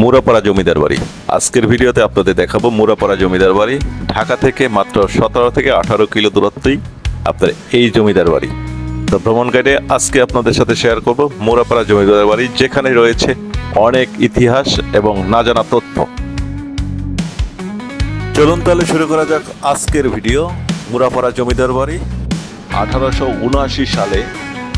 মুরাপাড়া জমিদার বাড়ি। আজকের ভিডিওতে আপনাদের দেখাবো মুরাপাড়া জমিদার বাড়ি। ঢাকা থেকে মাত্র সতেরো থেকে আঠারো কিলো দূরত্বেই আপনার এই জমিদার বাড়ি। তো ভ্রমণ গাইডে আজকে আপনাদের সাথে শেয়ার করব মুরাপাড়া জমিদার বাড়ি, যেখানে রয়েছে অনেক ইতিহাস এবং না জানা তথ্য। চলুন তাহলে শুরু করা যাক আজকের ভিডিও, মুরাপাড়া জমিদার বাড়ি। আঠারোশো উনআশি সালে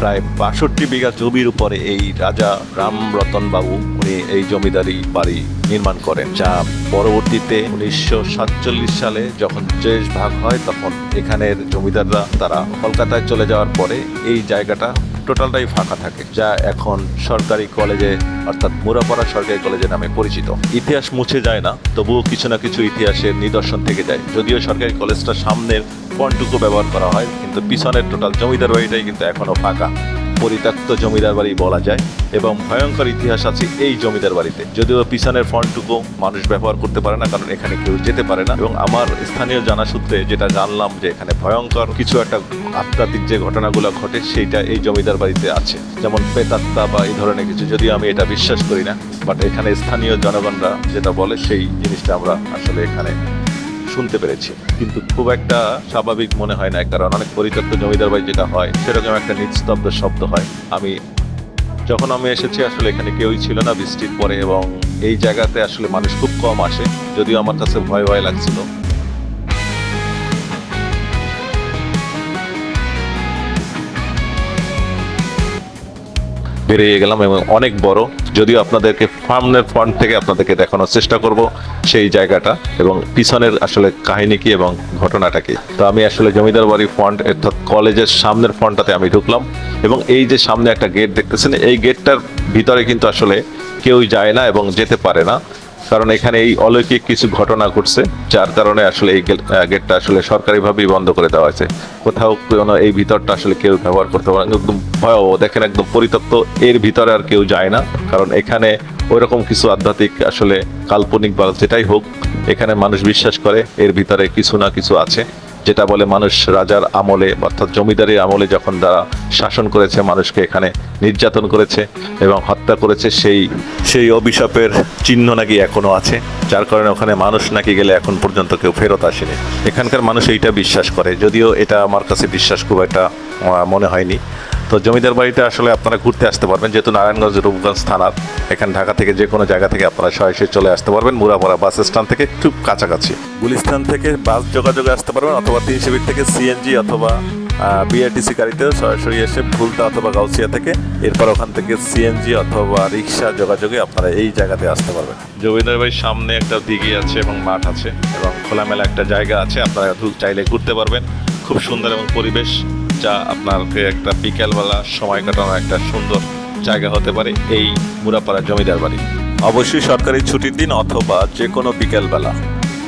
প্রায় বাষট্টি বিঘা জমির উপরে এই রাজা রামরতন বাবু উনি এই জমিদারি বাড়ি নির্মাণ করেন, যা পরবর্তীতে উনিশশো সাতচল্লিশ সালে যখন দেশ ভাগ হয়, তখন এখানের জমিদাররা তারা কলকাতায় চলে যাওয়ার পরে এই জায়গাটা টোটালটাই ফাঁকা থাকে, যা এখন সরকারি কলেজে, অর্থাৎ মুরাপাড়া সরকারি কলেজে নামে পরিচিত। ইতিহাস মুছে যায় না, তবুও কিছু না কিছু ইতিহাসের নিদর্শন থেকে যায়। যদিও সরকারি কলেজটা সামনের ফন্টুকু ব্যবহার করা হয়, কিন্তু পিছনের টোটাল জমিদার বাড়িটাই কিন্তু এখনও ফাঁকা। পরিত্যক্ত জমিদার বাড়ি বলা যায়, এবং ভয়ঙ্কর ইতিহাস আছে এই জমিদার বাড়িতে। যদিও পিছনের ফন্টটুকু মানুষ ব্যবহার করতে পারে না, কারণ এখানে কেউ যেতে পারে না। এবং আমার স্থানীয় জানা সূত্রে যেটা জানলাম যে এখানে ভয়ঙ্কর কিছু একটা আত্মাতিক যে ঘটনাগুলো ঘটে, সেইটা এই জমিদার বাড়িতে আছে। যেমন পেতাত্তা বা এই ধরনের কিছু, যদিও আমি এটা বিশ্বাস করি না বাট এখানে স্থানীয় জনগণরা যেটা বলে, সেই জিনিসটা আমরা আসলে এখানে শুনতে পেরেছি। কিন্তু খুব একটা স্বাভাবিক মনে হয় না কারণ অনেক পরিত্যক্ত জমিদার বাড়ি যেটা হয়, সেরকম একটা নিস্তব্ধ শব্দ হয়। আমি যখন আমি এসেছি, আসলে এখানে কেউই ছিল না বৃষ্টির পরে এবং এই জায়গাতে আসলে মানুষ খুব কম আসে, যদিও আমার কাছে ভয় ভয় লাগছিল। বেরিয়ে গেলাম এবং অনেক বড় যদিও আপনাদেরকে ফার্মের ফ্রন্ট থেকে আপনাদেরকে দেখানোর চেষ্টা করব সেই জায়গাটা এবং পিছনের আসলে কাহিনী কি এবং ঘটনাটা কি। তো আমি আসলে জমিদার বাড়ি ফ্রন্ট অর্থাৎ কলেজের সামনের ফ্রন্টটাতে আমি ঢুকলাম এবং এই যে সামনে একটা গেট দেখতেছেন, এই গেটটার ভিতরে কিন্তু আসলে কেউই যায় না এবং যেতে পারে না। কারণ এখানে এই অলৌকিক কিছু ঘটনা ঘটছে, যার কারণে আসলে এই গেট- গেটটা আসলে সরকারিভাবেই বন্ধ করে দেওয়া হয়েছে। কোথাও কোনো এই ভিতরটা আসলে কেউ ব্যবহার করতে পারে একদম ভয়াবহ, দেখেন একদম পরিত্যক্ত, এর ভিতরে আর কেউ যায় না। কারণ এখানে ওইরকম কিছু আধ্যাত্মিক আসলে কাল্পনিক বা যেটাই হোক, এখানে মানুষ বিশ্বাস করে, এর ভিতরে কিছু না কিছু আছে। যেটা বলে মানুষ রাজার আমলে, অর্থাৎ জমিদারি আমলে যখন তারা শাসন করেছে, মানুষকে এখানে নির্যাতন করেছে এবং হত্যা করেছে, সেই সেই অভিশাপের চিহ্ন নাকি এখনও আছে, যার কারণে ওখানে মানুষ নাকি গেলে এখন পর্যন্ত কেউ ফেরত আসেনি। এখানকার মানুষ এইটা বিশ্বাস করে, যদিও এটা আমার কাছে বিশ্বাস খুব একটা মনে হয়নি। তো জমিদার বাড়িতে আসলে আপনারা ঘুরতে আসতে পারবেন যেহেতু নারায়ণগঞ্জ রূপগঞ্জ থানার এখানে ঢাকা থেকে যে কোনো জায়গা থেকে আপনারা সরাসরি চলে আসতে পারবেন মুরাপাড়া বাস স্ট্যান্ড থেকে খুব কাছাকাছি। গুলিস্তান থেকে বাস যোগাযোগে আসতে পারবেন অথবা তিন শিবির থেকে সিএনজি অথবা বিআরটিসি গাড়িতে সরাসরি এসে ভুলতা অথবা গাউসিয়া থেকে এরপর ওখান থেকে সিএনজি অথবা রিক্সা যোগাযোগে আপনারা এই জায়গাতে আসতে পারবেন। জমিদার বাড়ির সামনে একটা দিঘি আছে এবং মাঠ আছে এবং খোলামেলা একটা জায়গা আছে আপনারা চাইলে ঘুরতে পারবেন। খুব সুন্দর এবং পরিবেশ। যা আপনাকে একটা বিকেলবেলা সময় কাটানোর একটা সুন্দর জায়গা হতে পারে এই মুরাপাড়া জমিদার বাড়ি। অবশ্যই সরকারি ছুটির দিন অথবা যে কোনো বিকেলবেলা।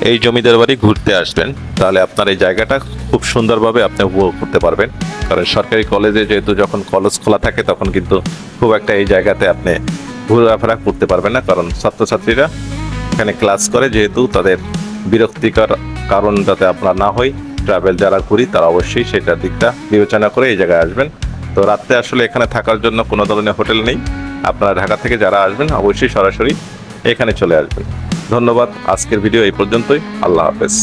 এই জমিদার বাড়ি ঘুরতে আসবেন তাহলে আপনার এই জায়গাটা খুব সুন্দরভাবে আপনি উপভোগ করতে পারবেন। কারণ সরকারি কলেজে যেহেতু যখন কলেজ খোলা থাকে তখন কিন্তু খুব একটা এই জায়গাতে আপনি ঘোরাফেরা করতে পারবেন না। কারণ ছাত্রছাত্রীরা এখানে ক্লাস করে যেহেতু তাদের বিরক্তিকর কারণ যাতে আপনার না হয় ট্রাভেল যারা করি, তারা অবশ্যই সেটার দিকটা বিবেচনা করে এই জায়গায় আসবেন। তো রাত্রে আসলে এখানে থাকার জন্য কোনো ধরনের হোটেল নেই। আপনারা ঢাকা থেকে যারা আসবেন, অবশ্যই সরাসরি এখানে চলে আসবেন। ধন্যবাদ, আজকের ভিডিও এই পর্যন্তই। আল্লাহ হাফেজ।